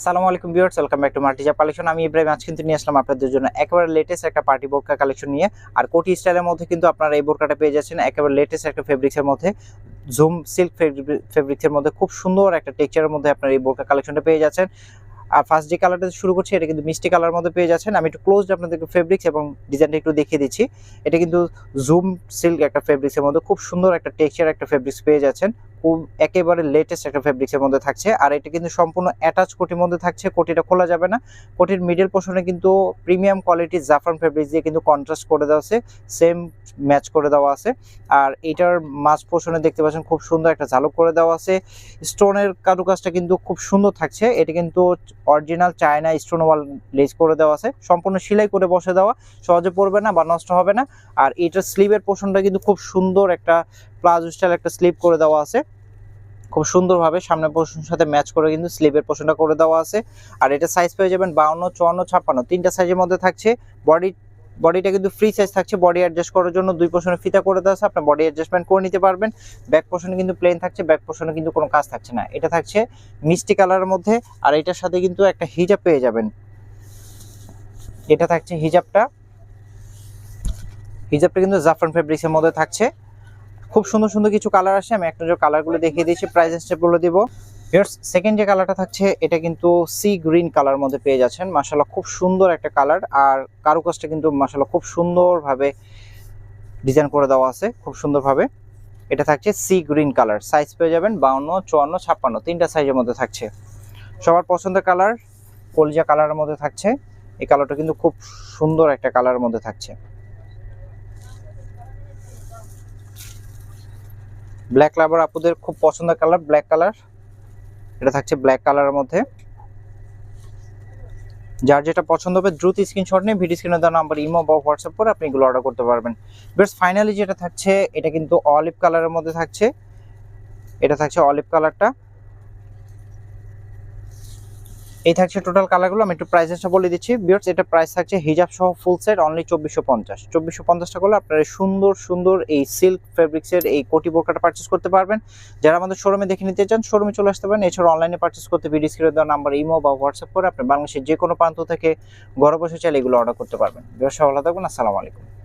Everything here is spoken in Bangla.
আসসালামু আলাইকুম ভিউয়ার্স, ওয়েলকাম ব্যাক টু মাল্টিজা কালেকশন। আমি ইব্রাহিম আজ কিন্তু নিয়ে আসলাম আপনাদের জন্য একেবারে লেটেস্ট একটা পার্টি বোরকা কালেকশন নিয়ে। আর কোটি স্টাইলের মধ্যে কিন্তু আপনারা এই বোরকাটা পেয়ে যাচ্ছেন, একেবারে লেটেস্ট একটা ফেব্রিক্সের মধ্যে। জুম সিল্ক ফেব্রিক্সের মধ্যে খুব সুন্দর একটা টেক্সচারের মধ্যে আপনারা এই বোরকা কালেকশনটা পেয়ে যাচ্ছেন। আর ফার্স্ট যে কালারটা শুরু করছি, এটা কিন্তু মিষ্টি কালার মধ্যে পেয়ে যাচ্ছেন। আমি একটু ক্লোজ আপনাদেরকে ফেব্রিক্স এবং ডিজাইনটা একটু দেখিয়ে দিচ্ছি। এটা কিন্তু জুম সিল্ক একটা ফেব্রিক্সের মধ্যে খুব সুন্দর একটা টেক্সচার একটা ফেব্রিক্স পেয়ে যাচ্ছেন। একেবারে লেটেস্ট একটা ফেব্রিক্সের মধ্যে থাকছে। আর এটা কিন্তু সম্পূর্ণ অ্যাটাচ কোটির মধ্যে থাকছে। কোটিটা খোলা যাবে না। কোটির মিডল পোর্শনে কিন্তু প্রিমিয়াম কোয়ালিটির জাফরান ফেব্রিক্স দিয়ে কিন্তু কন্ট্রাস্ট করে দেওয়া আছে। সেম ম্যাচ করে দেওয়া আছে। আর এটার মাঝ পোর্শনে দেখতে পাচ্ছেন খুব সুন্দর একটা ঝালক করে দেওয়া আছে। স্টোনের কারুকাজটা কিন্তু খুব সুন্দর থাকছে। এটা কিন্তু অরিজিনাল চায়না স্টোন ওয়াল লেজ করে দেওয়া আছে। সম্পূর্ণ সেলাই করে বসে দেওয়া। সহজে পড়বে না বা নষ্ট হবে না। আর এটার স্লিভের পোর্শনটা কিন্তু খুব সুন্দর একটা প্লাজো স্টাইল একটা স্লিপ করে দেওয়া আছে। খুব সুন্দরভাবে সামনের পোর্শনের সাথে ম্যাচ করে কিন্তু স্লিভের পোর্শনটা করে দেওয়া আছে। আর এটা সাইজ পেয়ে যাবেন বাউন্ন, চুয়ান্ন, ছাপ্পান্ন। তিনটা সাইজের মধ্যে থাকছে। বডি বডিটা কিন্তু ফ্রি সাইজ থাকছে। বডি অ্যাডজাস্ট করার জন্য দুই পোর্শনে ফিতা করে দেওয়া আছে। আপনার বডি অ্যাডজাস্টমেন্ট করে নিতে পারবেন। ব্যাক পোর্শনে কিন্তু প্লেন থাকছে। ব্যাক পোর্শনে কিন্তু কোনো কাজ থাকছে না। এটা থাকছে মিষ্টি কালারের মধ্যে। আর এটার সাথে কিন্তু একটা হিজাব পেয়ে যাবেন। এটা থাকছে হিজাবটা হিজাবটা কিন্তু জাফরান ফেব্রিক্সের মধ্যে থাকছে। খুব সুন্দর সুন্দর কিছু কালার আসে। আমি একটা কালারগুলো দেখিয়ে দিয়েছি প্রাইস স্টেপগুলো দিব। সেকেন্ড যে কালারটা থাকছে, এটা কিন্তু সি গ্রিন কালার মধ্যে পেয়ে যাচ্ছেন। মাসাল্লাহ খুব সুন্দর একটা কালার আর কারুকাজটা কিন্তু মাসাল্লাহ খুব সুন্দরভাবে ডিজাইন করে দেওয়া আছে, খুব সুন্দরভাবে। এটা থাকছে সি গ্রিন কালার সাইজ পেয়ে যাবেন বাউন্ন, চুয়ান্ন, ছাপ্পান্ন। তিনটা সাইজের মধ্যে থাকছে। সবার পছন্দের কালার কলজা কালারের মধ্যে থাকছে। এই কালারটা কিন্তু খুব সুন্দর একটা কালারের মধ্যে থাকছে। ব্ল্যাক লাভার আপুদের খুব পছন্দের কালার ব্ল্যাক কালার এটা থাকছে ব্ল্যাক কালারের মধ্যে। যার যেটা পছন্দ হবে, দ্রুত স্ক্রিনশট নিয়ে ভিডিও স্ক্রিনে দেওয়া নাম্বার ইমো বা হোয়াটসঅ্যাপ করে আপনি এগুলো অর্ডার করতে পারবেন। বেশ ফাইনালি যেটা থাকছে, এটা কিন্তু অলিভ কালারের মধ্যে থাকছে। এটা থাকছে অলিভ কালারটা এই থাকছে টোটাল কালারগুলো আমি একটু প্রাইসেসটা বলে দিচ্ছি। বিয়ার্স এটা প্রাইস থাকছে হিজাব সহ ফুল সেট অনলি চব্বিশশো পঞ্চাশ। চব্বিশশো পঞ্চাশ টাকা হলে আপনারা সুন্দর সুন্দর এই সিল্ক ফেব্রিক্সের এই কোটি বোরকাটা পারচেস করতে পারবেন। যারা আমাদের শোরুমে দেখে নিতে চান শোরুমে চলে আসতে পারেন। এছাড়া অনলাইনে পারচেস করতে ভিডিও স্ক্রিনে দেওয়া নাম্বার ইমো বা হোয়াটসঅ্যাপ করে আপনি বাংলাদেশের যে কোনো প্রান্ত থেকে ঘরে বসে চাইলে এগুলো অর্ডার করতে পারবেন। বিয়ার্স ভালো থাকবেন। আসসালামু আলাইকুম।